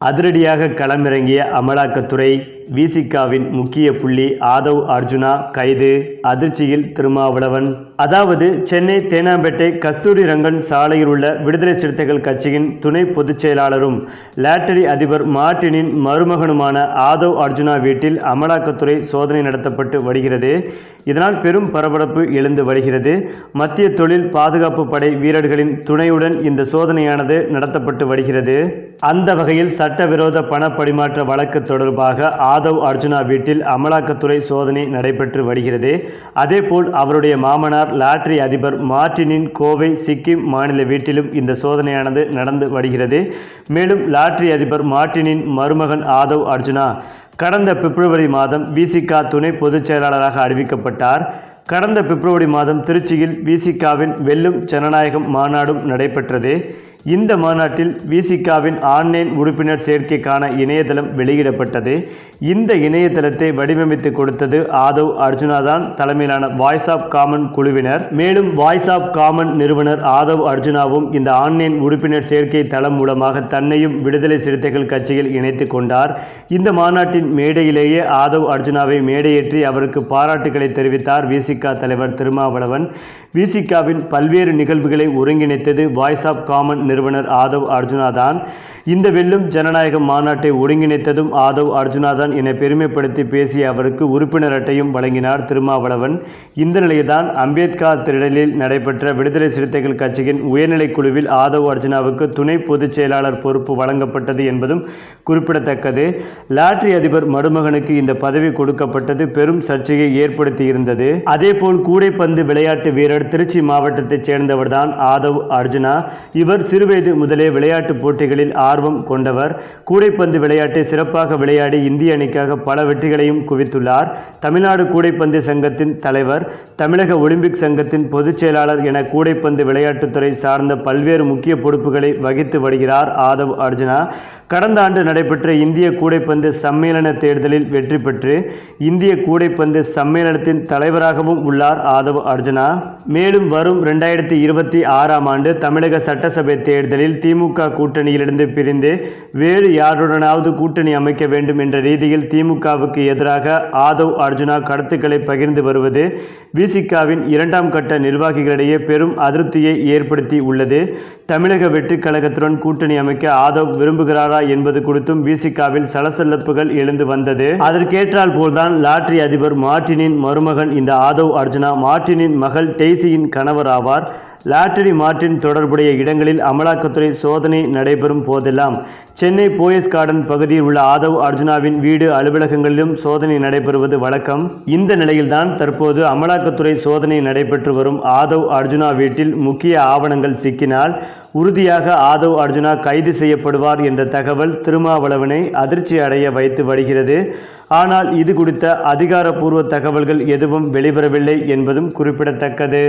அதிரடியாக களமிறங்கிய அமலாக்கத்துறை விசிகாவின் முக்கிய புள்ளி ஆதவ் அர்ஜுனா கைது அதிர்ச்சியில் திருமாவளவன். அதாவது சென்னை தேனாம்பேட்டை கஸ்தூரி ரங்கன் சாலையில் உள்ள விடுதலை சிறுத்தைகள் கட்சியின் துணை பொதுச் செயலாளரும் லாட்டரி அதிபர் மார்டினின் மருமகனுமான ஆதவ் அர்ஜுனா வீட்டில் அமலாக்கத்துறை சோதனை நடத்தப்பட்டு வருகிறது. இதனால் பெரும் பரபரப்பு எழுந்து வருகிறது. மத்திய தொழில் பாதுகாப்பு படை வீரர்களின் துணையுடன் இந்த சோதனையானது நடத்தப்பட்டு வருகிறது. அந்த வகையில் சட்டவிரோத பண பரிமாற்ற வழக்கு தொடர்பாக ஆதவ் அர்ஜுனா வீட்டில் அமலாக்கத்துறை சோதனை நடைபெற்று வருகிறது. அதேபோல் அவருடைய மாமனார் லாட்டரி அதிபர் மார்டினின் கோவை சிக்கிம் மாநில வீட்டிலும் இந்த சோதனையானது நடந்து வருகிறது. மேலும் லாட்டரி அதிபர் மார்டினின் மருமகன் ஆதவ் அர்ஜுனா கடந்த பிப்ரவரி மாதம் விசிகா துணை பொதுச் செயலாளராக அறிவிக்கப்பட்டார். கடந்த பிப்ரவரி மாதம் திருச்சியில் விசிகாவின் வெல்லும் ஜனநாயகம் மாநாடும் நடைபெற்றது. இந்த மாநாட்டில் விசிகாவின் ஆன்லைன் உறுப்பினர் சேர்க்கைக்கான இணையதளம் வெளியிடப்பட்டது. இந்த இணையதளத்தை வடிவமைத்து கொடுத்தது ஆதவ் அர்ஜுனா தான் தலைமையிலான வாய்ஸ் ஆஃப் காமன் குழுவினர். மேலும் வாய்ஸ் ஆஃப் காமன் நிறுவனர் ஆதவ் அர்ஜுனாவும் இந்த ஆன்லைன் உறுப்பினர் சேர்க்கை தளம் மூலமாக தன்னையும் விடுதலை சிறுத்தைகள் கட்சியில் இணைத்து கொண்டார். இந்த மாநாட்டின் மேடையிலேயே ஆதவ் அர்ஜுனாவை மேடையேற்றி அவருக்கு பாராட்டுகளை தெரிவித்தார் விசிகா தலைவர் திருமாவளவன். விசிகாவின் பல்வேறு நிகழ்வுகளை ஒருங்கிணைத்தது வாய்ஸ் ஆஃப் காமன் நிறுவனர் ஆதவ் அர்ஜுனா தான் இந்த வெல்லும் ஜனநாயக மாநாட்டை ஒருங்கிணைத்ததும் ஆதவ் அர்ஜுனா தான் என பெருமைப்படுத்தி பேசிய அவருக்கு உறுப்பினர் அட்டையும் வழங்கினார் திருமாவளவன். இந்த நிலையில்தான் அம்பேத்கர் திடலில் நடைபெற்ற விடுதலை சிறுத்தைகள் கட்சியின் உயர்நிலைக் குழுவில் ஆதவ் அர்ஜுனாவுக்கு துணை பொதுச் செயலாளர் பொறுப்பு வழங்கப்பட்டது என்பதும் குறிப்பிடத்தக்கது. லாட்ரி அதிபர் மருமகனுக்கு இந்த பதவி கொடுக்கப்பட்டது பெரும் சர்ச்சையை ஏற்படுத்தியிருந்தது. அதேபோல் கூடைப்பந்து விளையாட்டு வீரர் திருச்சி மாவட்டத்தைச் சேர்ந்தவர்தான் ஆதவ் அர்ஜுனா. இவர் சிறுவயது முதலே விளையாட்டுப் போட்டிகளில் ஆர்வம் கொண்டவர். கூடைப்பந்து விளையாட்டை சிறப்பாக விளையாடி இந்திய அணிக்காக பல வெற்றிகளையும் குவித்துள்ளார். தமிழ்நாடு கூடைப்பந்து சங்கத்தின் தலைவர் தமிழக ஒலிம்பிக் சங்கத்தின் பொதுச் செயலாளர் என கூடைப்பந்து விளையாட்டுத்துறை சார்ந்த பல்வேறு முக்கிய பொறுப்புகளை வகித்து வருகிறார் ஆதவ் அர்ஜுனா. கடந்த ஆண்டு நடைபெற்ற இந்திய கூடைப்பந்து சம்மேளன தேர்தலில் வெற்றி பெற்று இந்திய கூடைப்பந்து சம்மேளனத்தின் தலைவராகவும் உள்ளார் ஆதவ் அர்ஜுனா. மேலும் வரும் ரெண்டாயிரத்தி இருபத்தி ஆறாம் ஆண்டு தமிழக சட்டசபை தேர்தலில் திமுக கூட்டணியிலிருந்து பிரிந்து வேறு யாருடனாவது கூட்டணி அமைக்க வேண்டும் என்ற ரீதியில் திமுகவுக்கு எதிராக ஆதவ் அர்ஜுனா கருத்துக்களை பகிர்ந்து வருவது விசிகாவின் இரண்டாம் கட்ட நிர்வாகிகளிடையே பெரும் அதிருப்தியை ஏற்படுத்தி உள்ளது. தமிழக வெற்றிக் கழகத்துடன் கூட்டணி அமைக்க ஆதவ் விரும்புகிறாரா என்பது குறித்தும் விசிகாவில் சலசலப்புகள் எழுந்து வந்தது. அதற்கேற்றால் போல்தான் லாட்டரி அதிபர் மார்டினின் மருமகன் இந்த ஆதவ் அர்ஜுனா மார்டினின் மகள் டெய்சியின் கணவர் ஆவார் லாட்டரி மார்ட்டின் தொடர்புடைய இடங்களில் அமலாக்கத்துறை சோதனை நடைபெறும் போதெல்லாம் சென்னை போயஸ் கார்டன் பகுதியில் உள்ள ஆதவ் அர்ஜுனாவின் வீடு அலுவலகங்களிலும் சோதனை நடைபெறுவது வழக்கம். இந்த நிலையில்தான் தற்போது அமலாக்கத்துறை சோதனை நடைபெற்று வரும் ஆதவ் அர்ஜுனா வீட்டில் முக்கிய ஆவணங்கள் சிக்கினால் உறுதியாக ஆதவ் அர்ஜுனா கைது செய்யப்படுவார் என்ற தகவல் திருமாவளவனை அதிர்ச்சி அடைய வைத்து வருகிறது. ஆனால் இது குறித்த அதிகாரப்பூர்வ தகவல்கள் எதுவும் வெளிவரவில்லை என்பதும் குறிப்பிடத்தக்கது.